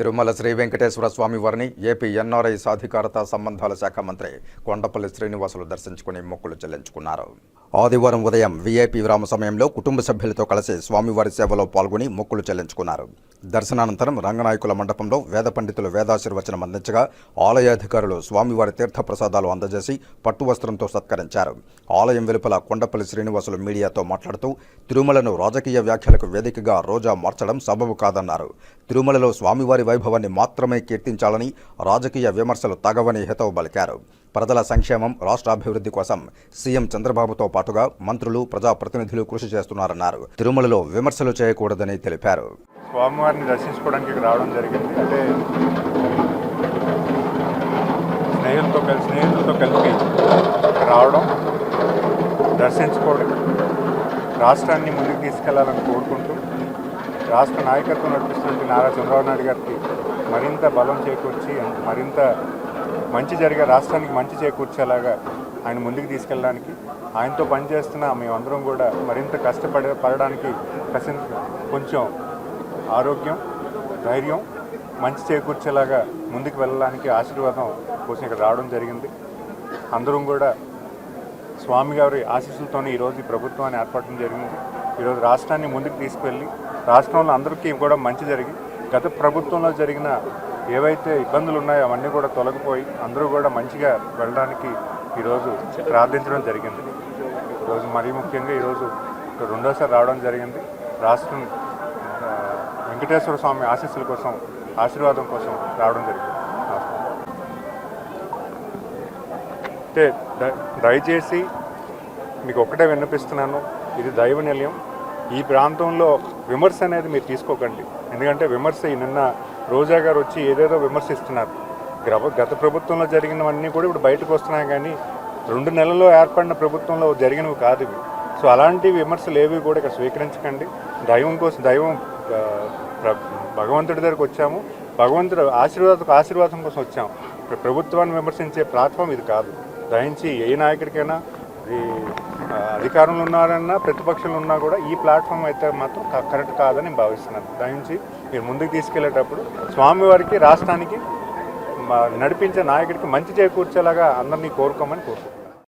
తిరుమల శ్రీ వెంకటేశ్వర స్వామి వారిని AP NRI సాధికారత సంబంధాల శాఖ మంత్రి కొండపల్లి శ్రీనివాసులు దర్శించుకుని మొక్కులు చెల్లించుకున్నారు. ఆదివారం ఉదయం వీఐపీ విరామ సమయంలో కుటుంబ సభ్యులతో కలిసి స్వామివారి సేవలో పాల్గొని మొక్కులు చెల్లించుకున్నారు. దర్శనానంతరం రంగనాయకుల మండపంలో వేద పండితులు వేదాశీర్వచనం అందించగా ఆలయాధికారులు స్వామివారి తీర్థ ప్రసాదాలు అందజేసి పట్టు వస్త్రంతో సత్కరించారు. ఆలయం వెలుపల కొండపల్లి శ్రీనివాసులు మీడియాతో మాట్లాడుతూ తిరుమలను రాజకీయ వ్యాఖ్యలకు వేదికగా రోజా మార్చడం సబబు కాదన్నారు. తిరుమలలో స్వామివారి వైభవాన్ని మాత్రమే కీర్తించాలని రాజకీయ విమర్శలు తగవని హితవు పలికారు. ప్రజల సంక్షేమం రాష్ట్రాభివృద్ధి కోసం సీఎం చంద్రబాబుతో పాటుగా మంత్రులు ప్రజాప్రతినిధులు కృషి చేస్తున్నారన్నారు. తిరుమలలో విమర్శలు చేయకూడదని తెలిపారు. స్వామివారిని దర్శించుకోవడానికి రావడం జరిగింది. అంటే స్నేహితులతో కలిసి స్నేహితులతో కలిపి రావడం దర్శించుకోవడం రాష్ట్రాన్ని ముందుకు తీసుకెళ్ళాలని కోరుకుంటూ రాష్ట్ర నాయకత్వం నడిపిస్తున్న నారా చంద్రబాబు నాయుడు గారికి మరింత బలం చేకూర్చి మరింత మంచి జరిగే రాష్ట్రానికి మంచి చేకూర్చేలాగా ఆయన ముందుకు తీసుకెళ్ళడానికి ఆయనతో పనిచేస్తున్న మేమందరం కూడా మరింత కష్టపడే పడడానికి కసి కొంచెం ఆరోగ్యం ధైర్యం మంచి చేకూర్చేలాగా ముందుకు వెళ్ళడానికి ఆశీర్వాదం కోసం ఇక్కడ రావడం జరిగింది. అందరం కూడా స్వామి గారి ఆశీస్సులతోనే ఈరోజు ఈ ప్రభుత్వాన్ని ఏర్పడటం జరిగింది. ఈరోజు రాష్ట్రాన్ని ముందుకు తీసుకువెళ్ళి రాష్ట్రంలో అందరికీ కూడా మంచి జరిగి గత ప్రభుత్వంలో జరిగిన ఏవైతే ఇబ్బందులు ఉన్నాయో అవన్నీ కూడా తొలగిపోయి అందరూ కూడా మంచిగా వెళ్ళడానికి ఈరోజు ప్రార్థించడం జరిగింది. ఈరోజు మరీ ముఖ్యంగా ఈరోజు రెండోసారి రావడం జరిగింది. రాష్ట్రం వెంకటేశ్వర స్వామి ఆశీస్సుల కోసం ఆశీర్వాదం కోసం రావడం జరిగింది. అంటే దయచేసి మీకు ఒక్కటే విన్నపిస్తున్నాను ఇది దైవ నిలయం ఈ ప్రాంతంలో విమర్శ అనేది మీరు తీసుకోకండి. ఎందుకంటే విమర్శ ఈ నిన్న రోజా గారు వచ్చి ఏదేదో విమర్శిస్తున్నారు. గ్రవ- గత ప్రభుత్వంలో జరిగినవన్నీ కూడా ఇప్పుడు బయటకు వస్తున్నాయి కానీ రెండు నెలల్లో ఏర్పడిన ప్రభుత్వంలో జరిగినవి కాదు ఇవి. సో అలాంటి విమర్శలు ఏవి కూడా ఇక్కడ స్వీకరించకండి. దైవం కోసం దైవం భగవంతుడి దగ్గరకు వచ్చాము. భగవంతుడు ఆశీర్వాద ఆశీర్వాదం కోసం వచ్చాము. ప్రభుత్వాన్ని విమర్శించే ప్లాట్ఫామ్ ఇది కాదు. దయించి ఏ నాయకుడికైనా ఈ అధికారంలో ఉన్నారన్నా ప్రతిపక్షంలో ఉన్నా కూడా ఈ ప్లాట్ఫామ్ అయితే మాత్రం కరెక్ట్ కాదని నేను భావిస్తున్నాను. దయించి మీరు ముందుకు తీసుకెళ్ళేటప్పుడు స్వామివారికి రాష్ట్రానికి నడిపించే నాయకుడికి మంచి చేకూర్చేలాగా అందరినీ కోరుకోమని కోరుకుంటున్నాను.